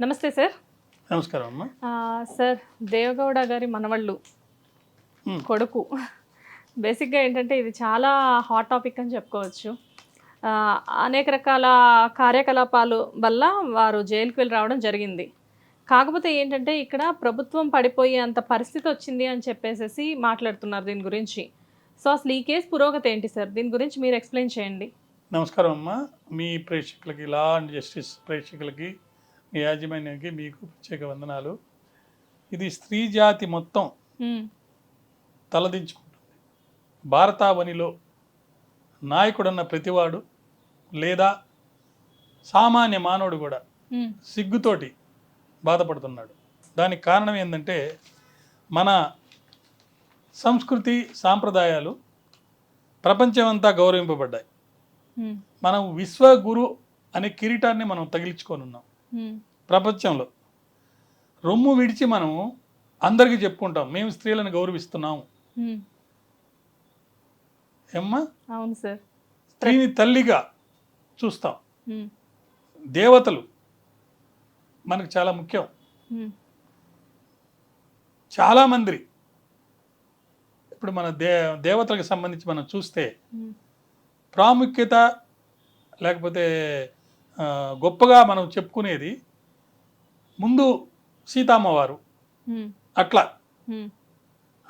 నమస్తే సార్. నమస్కారం అమ్మా. సార్ దేవగౌడ గారి మనవళ్ళు. కొడుకు. బేసిక్గా ఏంటంటే ఇది చాలా హాట్ టాపిక్ అని చెప్పుకోవచ్చు. అనేక రకాల కార్యకలాపాలు వల్ల వారు జైలుకి వెళ్ళి రావడం జరిగింది. కాకపోతే ఏంటంటే ఇక్కడ ప్రభుత్వం పడిపోయే అంత పరిస్థితి వచ్చింది అని చెప్పేసి మాట్లాడుతున్నారు దీని గురించి. సో అసలు ఈ కేసు పురోగతి ఏంటి సార్? దీని గురించి మీరు ఎక్స్ప్లెయిన్ చేయండి. నమస్కారం అమ్మా. మీ ప్రేక్షకులకి లా అండ్ జస్టిస్ ప్రేక్షకులకి మీ యాజమాన్యానికి మీకు ప్రత్యేక వందనాలు ఇది స్త్రీ జాతి మొత్తం. తలదించుకుంటుంది భారతావనిలో నాయకుడన్న ప్రతివాడు లేదా సామాన్య మానవుడు కూడా. సిగ్గుతోటి బాధపడుతున్నాడు దానికి కారణం ఏంటంటే మన సంస్కృతి సాంప్రదాయాలు ప్రపంచమంతా గౌరవింపబడ్డాయి. మనం విశ్వగురు అనే కిరీటాన్ని మనం తగిలించుకొని ఉన్నాం. ప్రపంచంలో రొమ్ము విడిచి మనం అందరికీ చెప్పుకుంటాం మేము స్త్రీలను గౌరవిస్తున్నాం Hmm. ఏమ్మా అవును సార్ స్త్రీని తల్లిగా చూస్తాం. దేవతలు మనకు చాలా ముఖ్యం Hmm. చాలామంది ఇప్పుడు మన దే దేవతలకు సంబంధించి మనం చూస్తే. ప్రాముఖ్యత లేకపోతే గొప్పగా మనం చెప్పుకునేది ముందు సీతామ్మవారు. అట్లా.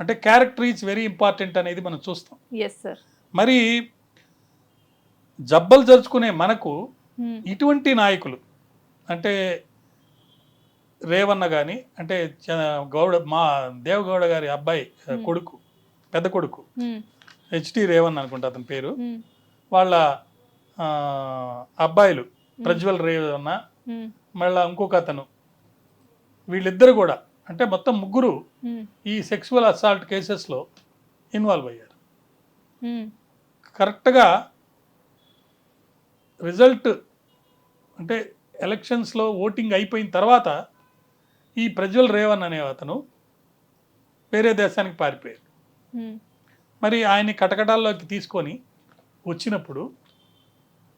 అంటే క్యారెక్టర్ ఈజ్ వెరీ ఇంపార్టెంట్ అనేది మనం చూస్తాం ఎస్ సార్ మరి జబ్బలు జరుచుకునే మనకు. ఇటువంటి నాయకులు అంటే రేవన్న కానీ అంటే గౌడ మా దేవగౌడ గారి అబ్బాయి. కొడుకు పెద్ద కొడుకు. హెచ్డి రేవన్ అనుకుంటా అతని పేరు. వాళ్ళ అబ్బాయిలు ప్రజ్వల్ రేవన్న Hmm. మళ్ళా ఇంకొక అతను వీళ్ళిద్దరు కూడా అంటే మొత్తం ముగ్గురు. ఈ సెక్సువల్ అసాల్ట్ కేసెస్లో ఇన్వాల్వ్ అయ్యారు. కరెక్ట్గా రిజల్ట్ అంటే ఎలక్షన్స్లో ఓటింగ్ అయిపోయిన తర్వాత ఈ ప్రజ్వల్ రేవన్ అనే అతను వేరే దేశానికి పారిపోయారు Hmm. మరి ఆయన్ని కటకటాల్లోకి తీసుకొని వచ్చినప్పుడు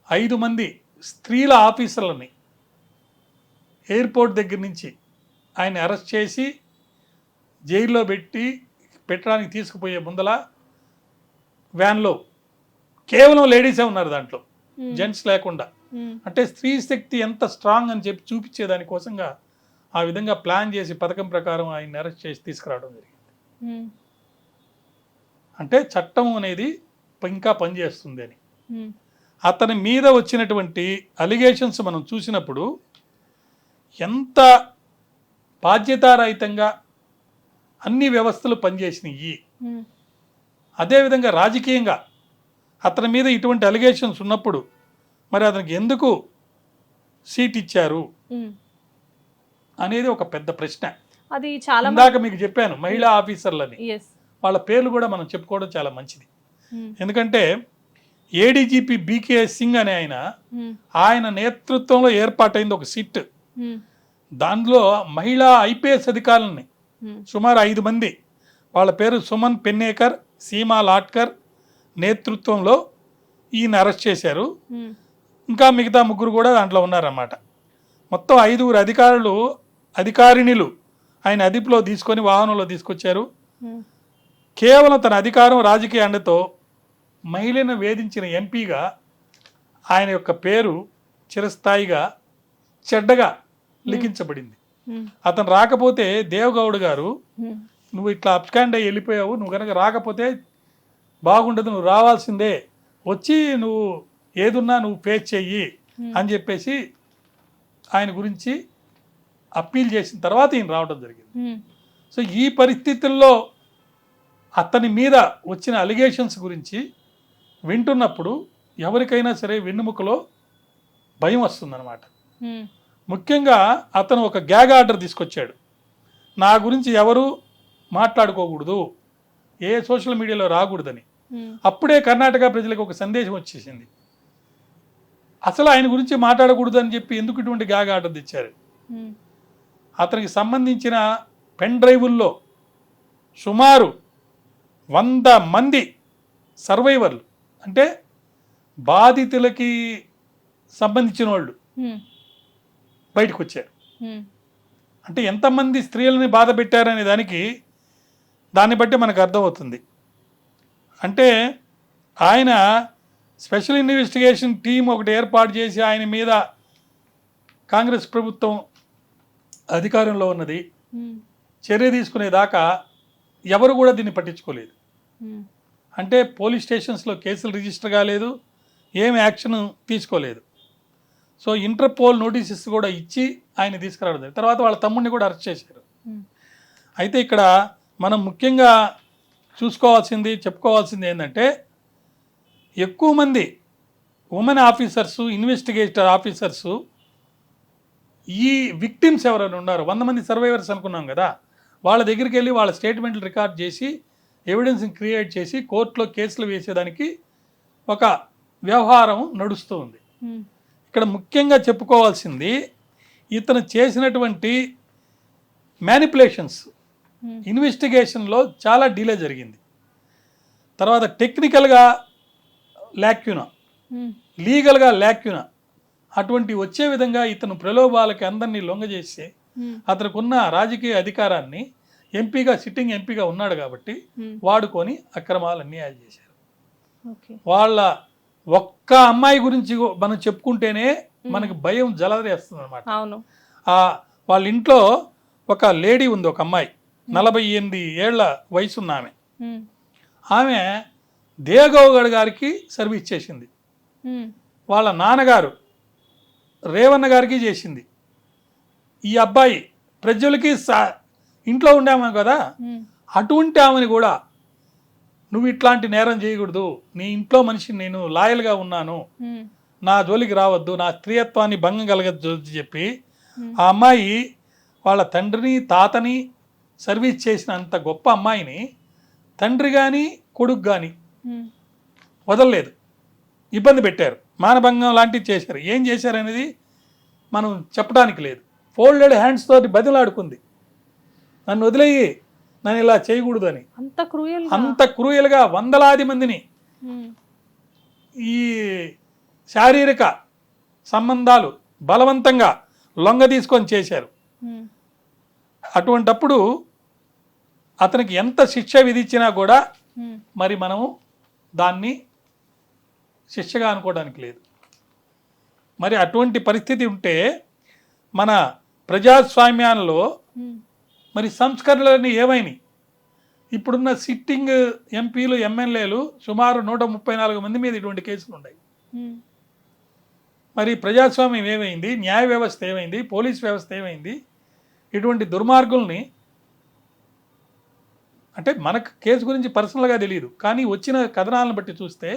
ఐదు మంది స్త్రీల ఆఫీసర్లని ఎయిర్పోర్ట్ దగ్గర నుంచి ఆయన అరెస్ట్ చేసి జైల్లో పెట్టి పెట్టడానికి తీసుకుపోయే ముందల వ్యాన్లో కేవలం లేడీసే ఉన్నారు దాంట్లో. జెంట్స్ లేకుండా. అంటే స్త్రీ శక్తి ఎంత స్ట్రాంగ్ అని చెప్పి చూపించే దానికోసంగా ఆ విధంగా ప్లాన్ చేసి పథకం ప్రకారం ఆయన అరెస్ట్ చేసి తీసుకురావడం జరిగింది. అంటే చట్టం అనేది ఇంకా పనిచేస్తుంది అని. అతని మీద వచ్చినటువంటి అలిగేషన్స్ మనం చూసినప్పుడు ఎంత బాధ్యతారహితంగా అన్ని వ్యవస్థలు పనిచేసినాయి. అదేవిధంగా రాజకీయంగా అతని మీద ఇటువంటి అలిగేషన్స్ ఉన్నప్పుడు మరి అతనికి ఎందుకు సీట్ ఇచ్చారు. అనేది ఒక పెద్ద ప్రశ్న. అది చాలా ఇందాక మీకు చెప్పాను మహిళా ఆఫీసర్లని. వాళ్ళ పేర్లు కూడా మనం చెప్పుకోవడం చాలా మంచిది. ఎందుకంటే ఏడీజీపీ బీకే సింగ్ అనే ఆయన ఆయన నేతృత్వంలో ఏర్పాటైంది ఒక సిట్. దానిలో మహిళా ఐపీఎస్ అధికారులని సుమారు ఐదు మంది. వాళ్ళ పేరు సుమన్ పెన్నేకర్ సీమా లాట్కర్ నేతృత్వంలో ఈయన అరెస్ట్ చేశారు. ఇంకా మిగతా ముగ్గురు కూడా దాంట్లో ఉన్నారన్నమాట. మొత్తం ఐదుగురు అధికారులు అధికారిణులు ఆయన అదుపులో తీసుకొని వాహనంలో తీసుకొచ్చారు. కేవలం తన అధికారం రాజకీయ అండతో మహిళను వేధించిన ఎంపీగా ఆయన యొక్క పేరు చిరస్థాయిగా చెడ్డగా లిఖించబడింది. అతను రాకపోతే దేవగౌడ్ గారు నువ్వు ఇట్లా అప్స్కాండ్ అయ్యి వెళ్ళిపోయావు నువ్వు కనుక రాకపోతే బాగుండదు నువ్వు రావాల్సిందే. వచ్చి నువ్వు ఏదున్నా నువ్వు ఫేస్ చెయ్యి అని చెప్పేసి ఆయన గురించి అప్పీల్ చేసిన తర్వాత ఈయన రావడం జరిగింది. సో ఈ పరిస్థితుల్లో అతని మీద వచ్చిన అలిగేషన్స్ గురించి వింటున్నప్పుడు ఎవరికైనా సరే వెన్నుముకలో భయం వస్తుందన్నమాట. ముఖ్యంగా అతను ఒక గ్యాగ్ ఆర్డర్ తీసుకొచ్చాడు. నా గురించి ఎవరు మాట్లాడుకోకూడదు. ఏ సోషల్ మీడియాలో రాకూడదని. అప్పుడే కర్ణాటక ప్రజలకు ఒక సందేశం వచ్చేసింది. అసలు ఆయన గురించి మాట్లాడకూడదు అని చెప్పి ఎందుకు ఇటువంటి గ్యాగ్ ఆర్డర్ తెచ్చారు? అతనికి సంబంధించిన పెన్ డ్రైవుల్లో సుమారు వంద మంది సర్వైవర్లు అంటే బాధితులకి సంబంధించిన వాళ్ళు బయటకు వచ్చారు అంటే ఎంతమంది స్త్రీలని బాధ పెట్టారనే దానికి దాన్ని బట్టి మనకు అర్థమవుతుంది. అంటే ఆయన స్పెషల్ ఇన్వెస్టిగేషన్ టీం ఒకటి ఏర్పాటు చేసి ఆయన మీద కాంగ్రెస్ ప్రభుత్వం అధికారంలో ఉన్నది. చర్య తీసుకునేదాకా ఎవరు కూడా దీన్ని పట్టించుకోలేదు. అంటే పోలీస్ స్టేషన్స్లో కేసులు రిజిస్టర్ కాలేదు ఏం యాక్షన్ తీసుకోలేదు. సో ఇంటర్పోల్ నోటీసెస్ కూడా ఇచ్చి ఆయన తీసుకురావడం. తర్వాత వాళ్ళ తమ్ముడిని కూడా అరెస్ట్ చేశారు. అయితే ఇక్కడ మనం ముఖ్యంగా చూసుకోవాల్సింది చెప్పుకోవాల్సింది ఏంటంటే ఎక్కువ మంది ఉమెన్ ఆఫీసర్సు ఇన్వెస్టిగేటర్ ఆఫీసర్సు ఈ విక్టిమ్స్ ఎవరైనా ఉన్నారో వంద మంది సర్వైవర్స్ అనుకున్నాం కదా వాళ్ళ దగ్గరికి వెళ్ళి వాళ్ళ స్టేట్మెంట్లు రికార్డ్ చేసి ఎవిడెన్స్ని క్రియేట్ చేసి కోర్టులో కేసులు వేసేదానికి ఒక వ్యవహారం నడుస్తూ ఉంది. ఉమ్, ఇక్కడ ముఖ్యంగా చెప్పుకోవాల్సింది ఇతను చేసినటువంటి మ్యానిపులేషన్స్ ఇన్వెస్టిగేషన్లో చాలా డిలే జరిగింది. తర్వాత టెక్నికల్గా ల్యాక్యునా లీగల్గా ల్యాక్యునా అటువంటి వచ్చే విధంగా ఇతను ప్రలోభాలకి అందరినీ లొంగజేసి ఉమ్, అతనుకున్న రాజకీయ అధికారాన్ని ఎంపీగా సిట్టింగ్ ఎంపీగా ఉన్నాడు కాబట్టి ఉమ్, వాడుకొని అక్రమాలు అన్యాయాలు చేశారు. వాళ్ళ ఒక్క అమ్మాయి గురించి మనం చెప్పుకుంటేనే మనకి భయం జలదేస్తుంది అనమాట వాళ్ళ ఇంట్లో ఒక లేడీ ఉంది ఒక అమ్మాయి. నలభై ఎనిమిది ఏళ్ళ వయసున్న ఆమె. ఆమె దేగౌగడ్ గారికి సర్వీస్ చేసింది. వాళ్ళ నాన్నగారు రేవన్న గారికి చేసింది. ఈ అబ్బాయి ప్రజలకి సా ఇంట్లో ఉండాము కదా? అటువంటి ఆమెని కూడా నువ్వు ఇట్లాంటి నేరం చేయకూడదు. నీ ఇంట్లో మనిషి నేను లాయల్గా ఉన్నాను. నా జోలికి రావద్దు. నా స్త్రీయత్వాన్ని భంగం కలగద్దు అని చెప్పి. ఆ అమ్మాయి వాళ్ళ తండ్రిని తాతని సర్వీస్ చేసిన అంత గొప్ప అమ్మాయిని తండ్రి కానీ కొడుకు కానీ వదలలేదు. ఇబ్బంది పెట్టారు. మానభంగం లాంటివి చేశారు. ఏం చేశారు అనేది మనం చెప్పడానికి లేదు. ఫోల్డెడ్ హ్యాండ్స్ తోటి బదిలాడుకుంది నన్ను వదిలేయి. నన్ను ఇలా చేయకూడదు అని అంత క్రూయల్ అంత క్రూయల్గా వందలాది మందిని ఈ శారీరక సంబంధాలు బలవంతంగా లొంగ తీసుకొని చేశారు. అటువంటప్పుడు అతనికి ఎంత శిక్ష విధించినా కూడా మరి మనము దాన్ని శిక్షగా అనుకోవడానికి లేదు. మరి అటువంటి పరిస్థితి ఉంటే మన ప్రజాస్వామ్యాల్లో మరి సంస్కరణలన్నీ ఏమైనాయి? ఇప్పుడున్న సిట్టింగ్ ఎంపీలు ఎమ్మెల్యేలు సుమారు నూట ముప్పై నాలుగు మంది మీద ఇటువంటి కేసులు ఉన్నాయి. మరి ప్రజాస్వామ్యం ఏమైంది? న్యాయ వ్యవస్థ ఏమైంది? పోలీస్ వ్యవస్థ ఏమైంది? ఇటువంటి దుర్మార్గుల్ని అంటే మనకు కేసు గురించి పర్సనల్గా తెలియదు కానీ వచ్చిన కథనాలను బట్టి చూస్తే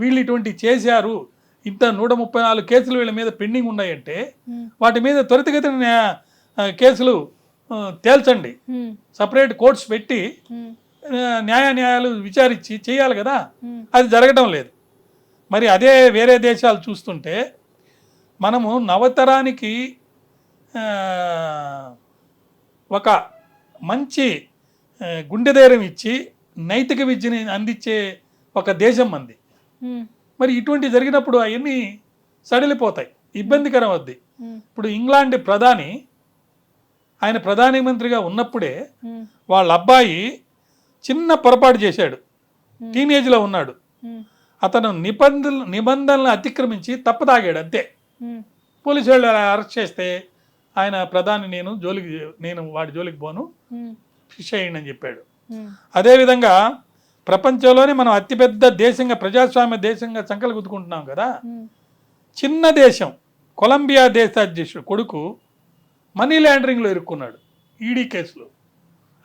వీళ్ళు ఇటువంటి చేశారు. ఇంత నూట ముప్పై నాలుగు కేసులు వీళ్ళ మీద పెండింగ్ ఉన్నాయంటే వాటి మీద త్వరితగతిన కేసులు తేల్చండి. సపరేట్ కోర్ట్స్ పెట్టి న్యాయ న్యాయాలు విచారించి చేయాలి కదా? అది జరగడం లేదు. మరి అదే వేరే దేశాలు చూస్తుంటే మనము నవతరానికి ఒక మంచి ఆ, గుండె ధైర్యం ఇచ్చి నైతిక విద్యని అందించే ఒక దేశం మంది. మరి ఇటువంటి జరిగినప్పుడు అవన్నీ సడిలిపోతాయి. ఇబ్బందికరం అవుద్ది. ఇప్పుడు ఇంగ్లాండ్ ప్రధాని ఆయన ప్రధాని మంత్రిగా ఉన్నప్పుడే వాళ్ళ అబ్బాయి చిన్న పొరపాటు చేశాడు. టీనేజ్లో ఉన్నాడు. అతను నిబంధన నిబంధనలను అతిక్రమించి తప్పదాగాడు అంతే. పోలీసు వాళ్ళు అరెస్ట్ చేస్తే ఆయన ప్రధాని నేను జోలికి నేను వాడి జోలికి పోను శిక్ష వేయండి అని చెప్పాడు. అదేవిధంగా ప్రపంచంలోనే మనం అతిపెద్ద దేశంగా ప్రజాస్వామ్య దేశంగా సంకలు గుద్దుకుంటున్నాం కదా. చిన్న దేశం కొలంబియా దేశ అధ్యక్షుడు కొడుకు మనీ లాండరింగ్లో ఇరుక్కున్నాడు ఈడీ కేసులో.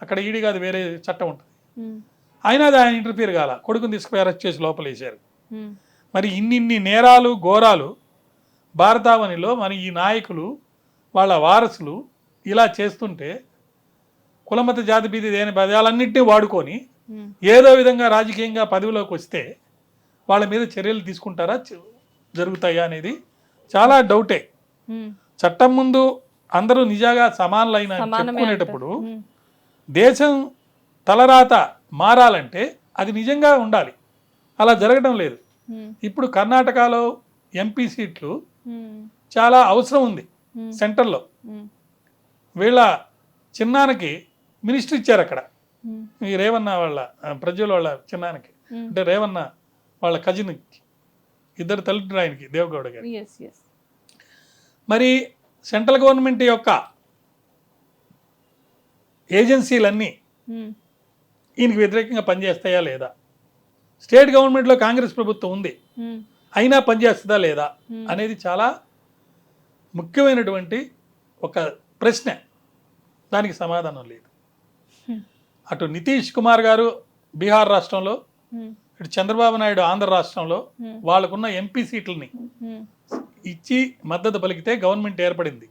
అక్కడ ఈడీ కాదు వేరే చట్టం ఉంటుంది. అయినా అది ఆయన ఇంటర్ఫియర్ కాల. కొడుకుని తీసుకుపోయి అరెస్ట్ చేసి లోపలేశారు మరి ఇన్నిన్ని నేరాలు ఘోరాలు భారతావనిలో మన ఈ నాయకులు వాళ్ళ వారసులు ఇలా చేస్తుంటే కులమత జాతి బీది దేని పదాలన్నింటినీ వాడుకొని ఏదో విధంగా రాజకీయంగా పదవిలోకి వస్తే వాళ్ళ మీద చర్యలు తీసుకుంటారా? జరుగుతాయా అనేది చాలా డౌటే. చట్టం ముందు అందరూ నిజంగా సమానులైన చెప్పుకునేటప్పుడు దేశం తలరాత మారాలంటే అది నిజంగా ఉండాలి. అలా జరగడం లేదు. ఇప్పుడు కర్ణాటకలో ఎంపీ సీట్లు చాలా అవసరం ఉంది. సెంటర్లో. వీళ్ళ చిన్నానికి మినిస్టర్ ఇచ్చారు అక్కడ. ఈ రేవన్న వాళ్ళ ఆ, ప్రజ్వల్ వాళ్ళ చిన్నానికి. అంటే రేవన్న వాళ్ళ కజిన్ ఇద్దరు తల్లిదండ్రులు ఆయనకి దేవగౌడ గారు మరి సెంట్రల్ గవర్నమెంట్ యొక్క ఏజెన్సీలన్నీ ఉమ్, ఈయనకి వ్యతిరేకంగా పనిచేస్తాయా లేదా? స్టేట్ గవర్నమెంట్లో కాంగ్రెస్ ప్రభుత్వం ఉంది. ఉమ్, అయినా పనిచేస్తుందా లేదా? Hmm. అనేది చాలా ముఖ్యమైనటువంటి ఒక ప్రశ్న. దానికి సమాధానం లేదు. Hmm. అటు నితీష్ కుమార్ గారు బీహార్ రాష్ట్రంలో ఇటు చంద్రబాబు నాయుడు ఆంధ్ర రాష్ట్రంలో Hmm. వాళ్ళకున్న ఎంపీ సీట్లని ఇచ్చి మద్దతు పలికితే గవర్నమెంట్ ఏర్పడింది.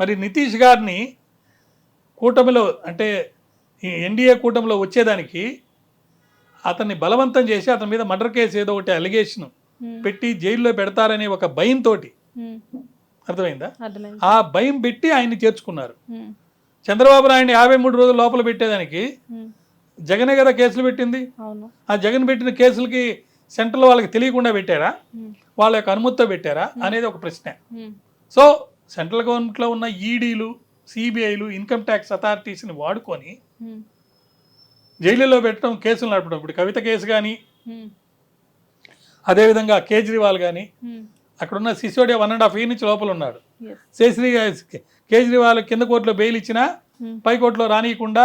మరి నితీష్ గారిని కూటమిలో అంటే ఈ ఎన్డీఏ కూటమిలో వచ్చేదానికి అతన్ని బలవంతం చేసి అతని మీద మర్డర్ కేసు ఏదో ఒకటి అలిగేషన్ పెట్టి జైల్లో పెడతారనే ఒక భయంతో అర్థమైందా? ఆ భయం పెట్టి ఆయన్ని చేర్చుకున్నారు. చంద్రబాబు నాయుడు యాభై మూడు రోజులు లోపల పెట్టేదానికి జగనే కదా కేసులు పెట్టింది? ఆ జగన్ పెట్టిన కేసులకి సెంట్రల్ వాళ్ళకి తెలియకుండా పెట్టారా? వాళ్ళ యొక్క అనుమతితో పెట్టారా అనేది ఒక ప్రశ్న. ఉమ్, సో సెంట్రల్ గవర్నమెంట్లో ఉన్న ఈడీలు సిబిఐలు ఇన్కమ్ ట్యాక్స్ అథారిటీస్ని వాడుకొని ఉమ్, జైలులో పెట్టడం కేసులు నడపడం. ఇప్పుడు కవిత కేసు కానీ అదేవిధంగా కేజ్రీవాల్ కానీ అక్కడున్న Sisodia one and half year నుంచి లోపల ఉన్నాడు. శేశ్రీ కేజ్రీవాల్ కింద కోర్టులో బెయిల్ ఇచ్చినా పై కోర్టులో రానియకుండా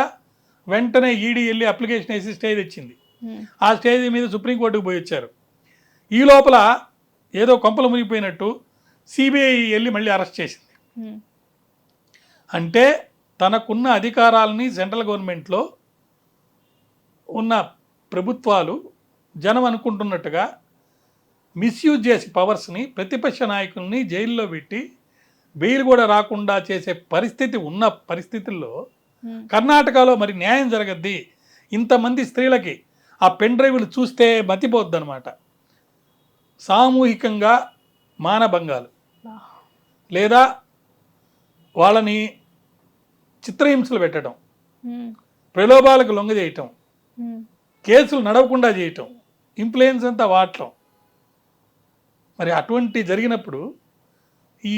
వెంటనే ఈడీ వెళ్ళి అప్లికేషన్ వేసి స్టే తెచ్చింది. ఉమ్, ఆ స్టేజ్ మీద సుప్రీంకోర్టుకు పోయి వచ్చారు. ఈ లోపల ఏదో కొంపలు మునిగిపోయినట్టు సిబిఐ వెళ్ళి మళ్ళీ అరెస్ట్ చేసింది. అంటే తనకున్న అధికారాలని సెంట్రల్ గవర్నమెంట్లో ఉన్న ప్రభుత్వాలు జనం అనుకుంటున్నట్టుగా మిస్యూజ్ చేసి పవర్స్ని ప్రతిపక్ష నాయకుల్ని జైల్లో పెట్టి బెయిల్ కూడా రాకుండా చేసే పరిస్థితి ఉన్న పరిస్థితుల్లో కర్ణాటకలో మరి న్యాయం జరగద్ది. ఇంతమంది స్త్రీలకి ఆ పెన్ డ్రైవ్లు చూస్తే మతిపోద్ది అనమాట సామూహికంగా మానభంగాలు. లేదా వాళ్ళని చిత్రహింసలు పెట్టడం ప్రలోభాలకు లొంగ చేయటం కేసులు నడవకుండా చేయటం ఇన్ఫ్లుయెన్స్ అంతా వాడటం. మరి అటువంటి జరిగినప్పుడు ఈ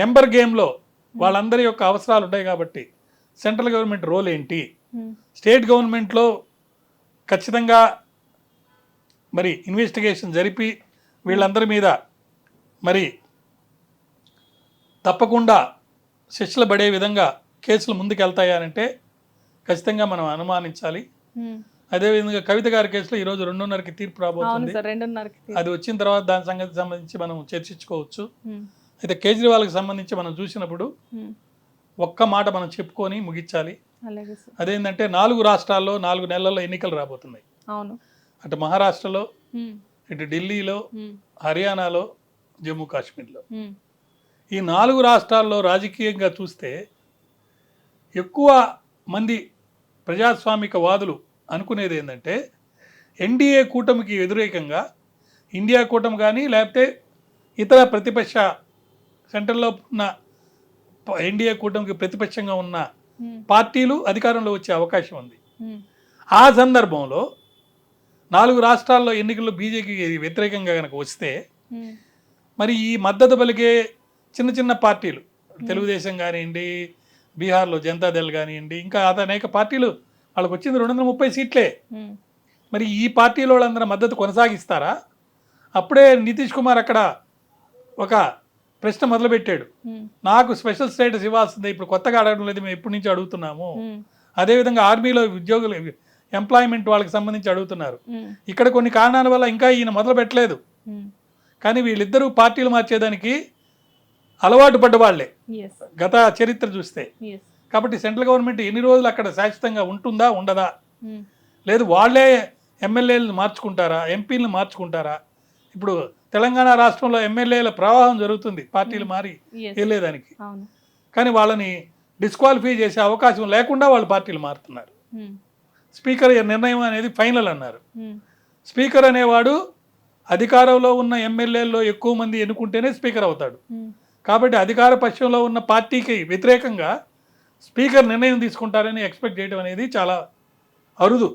నెంబర్ గేమ్లో వాళ్ళందరి యొక్క అవసరాలు ఉంటాయి కాబట్టి సెంట్రల్ గవర్నమెంట్ రోల్ ఏంటి? స్టేట్ గవర్నమెంట్లో ఖచ్చితంగా మరి ఇన్వెస్టిగేషన్ జరిపి వీళ్ళందరి మీద మరి తప్పకుండా శిక్షలు పడే విధంగా కేసులు ముందుకెళ్తాయా అంటే ఖచ్చితంగా మనం అనుమానించాలి. అదేవిధంగా కవిత గారి కేసులో ఈరోజు రెండున్నరకి తీర్పు రాబోతుంది. అది వచ్చిన తర్వాత దాని సంగతి సంబంధించి మనం చర్చించుకోవచ్చు. అయితే కేజ్రీవాల్కి సంబంధించి మనం చూసినప్పుడు ఒక్క మాట మనం చెప్పుకొని ముగించాలి. అదేంటంటే నాలుగు రాష్ట్రాల్లో నాలుగు నెలల్లో ఎన్నికలు రాబోతున్నాయి. అవును. అటు మహారాష్ట్రలో ఇటు ఢిల్లీలో హర్యానాలో జమ్మూ కాశ్మీర్లో. ఈ నాలుగు రాష్ట్రాల్లో రాజకీయంగా చూస్తే ఎక్కువ మంది ప్రజాస్వామిక వాదులు అనుకునేది ఏంటంటే ఎన్డీఏ కూటమికి వ్యతిరేకంగా ఇండియా కూటమి కానీ లేకపోతే ఇతర ప్రతిపక్ష సెంట్రల్లో ఉన్న ఎన్డీఏ కూటమికి ప్రతిపక్షంగా ఉన్న పార్టీలు అధికారంలో వచ్చే అవకాశం ఉంది. ఆ సందర్భంలో నాలుగు రాష్ట్రాల్లో ఎన్నికల్లో బీజేపీకి వ్యతిరేకంగా కనుక వస్తే మరి ఈ మద్దతు పలికే చిన్న చిన్న పార్టీలు తెలుగుదేశం కానివ్వండి బీహార్లో జనతాదళ్ కానివ్వండి ఇంకా అత అనేక పార్టీలు వాళ్ళకి వచ్చింది రెండు వందల ముప్పై సీట్లే. మరి ఈ పార్టీల వాళ్ళందరూ మద్దతు కొనసాగిస్తారా? అప్పుడే నితీష్ కుమార్ అక్కడ ఒక ప్రశ్న మొదలుపెట్టాడు. నాకు స్పెషల్ స్టేటస్ ఇవ్వాల్సిందే ఇప్పుడు కొత్తగా అడగడం లేదు మేము ఎప్పటి నుంచి అడుగుతున్నాము. అదేవిధంగా ఆర్మీలో ఉద్యోగులు ఎంప్లాయ్మెంట్ వాళ్ళకి సంబంధించి అడుగుతున్నారు. ఇక్కడ కొన్ని కారణాల వల్ల ఇంకా ఈయన మొదలు పెట్టలేదు. కానీ వీళ్ళిద్దరూ పార్టీలు మార్చేదానికి అలవాటు పడ్డవాళ్ళే గత చరిత్ర చూస్తే. కాబట్టి సెంట్రల్ గవర్నమెంట్ ఎన్ని రోజులు అక్కడ శాశ్వతంగా ఉంటుందా ఉండదా? లేదు వాళ్ళే ఎమ్మెల్యేలను మార్చుకుంటారా ఎంపీలను మార్చుకుంటారా? ఇప్పుడు తెలంగాణ రాష్ట్రంలో ఎమ్మెల్యేల ప్రవాహం జరుగుతుంది పార్టీలు మారి వెళ్ళేదానికి. కానీ వాళ్ళని డిస్క్వాలిఫై చేసే అవకాశం లేకుండా వాళ్ళు పార్టీలు మారుతున్నారు. స్పీకర్ నిర్ణయం అనేది ఫైనల్ అన్నారు. స్పీకర్ అనేవాడు అధికారంలో ఉన్న ఎమ్మెల్యేల్లో ఎక్కువ మంది ఎన్నుకుంటేనే స్పీకర్ అవుతాడు. కాబట్టి అధికార పక్షంలో ఉన్న పార్టీకి వ్యతిరేకంగా స్పీకర్ నిర్ణయం తీసుకుంటారని ఎక్స్పెక్ట్ చేయడం అనేది చాలా అరుదు.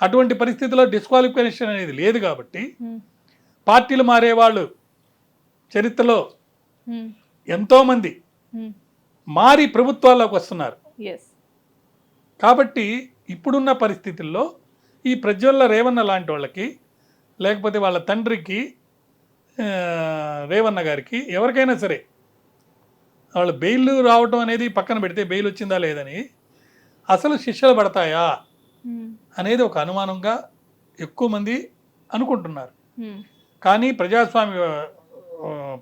అటువంటి పరిస్థితిలో డిస్క్వాలిఫికేషన్ అనేది లేదు కాబట్టి పార్టీలు మారేవాళ్ళు చరిత్రలో ఎంతోమంది మారి ప్రభుత్వాల్లోకి వస్తున్నారు. కాబట్టి ఇప్పుడున్న పరిస్థితుల్లో ఈ ప్రజ్వల్ల రేవన్న లాంటి వాళ్ళకి లేకపోతే వాళ్ళ తండ్రికి రేవన్న గారికి ఎవరికైనా సరే వాళ్ళు బెయిల్ రావటం అనేది పక్కన పెడితే బెయిల్ వచ్చిందా లేదని అసలు శిక్షలు పడతాయా అనేది ఒక అనుమానంగా ఎక్కువ మంది అనుకుంటున్నారు. కానీ ప్రజాస్వామ్య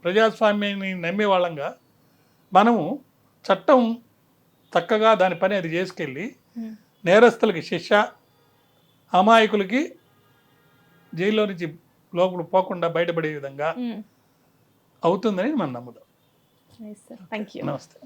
ప్రజాస్వామ్యాన్ని నమ్మే వాళ్ళంగా మనము చట్టం చక్కగా దాని పని అది చేసుకెళ్ళి నేరస్తులకి శిక్ష అమాయకులకి జైల్లో నుంచి లోపల పోకుండా బయటపడే విధంగా అవుతుందని మనం నమ్ముదాం. నమస్తే.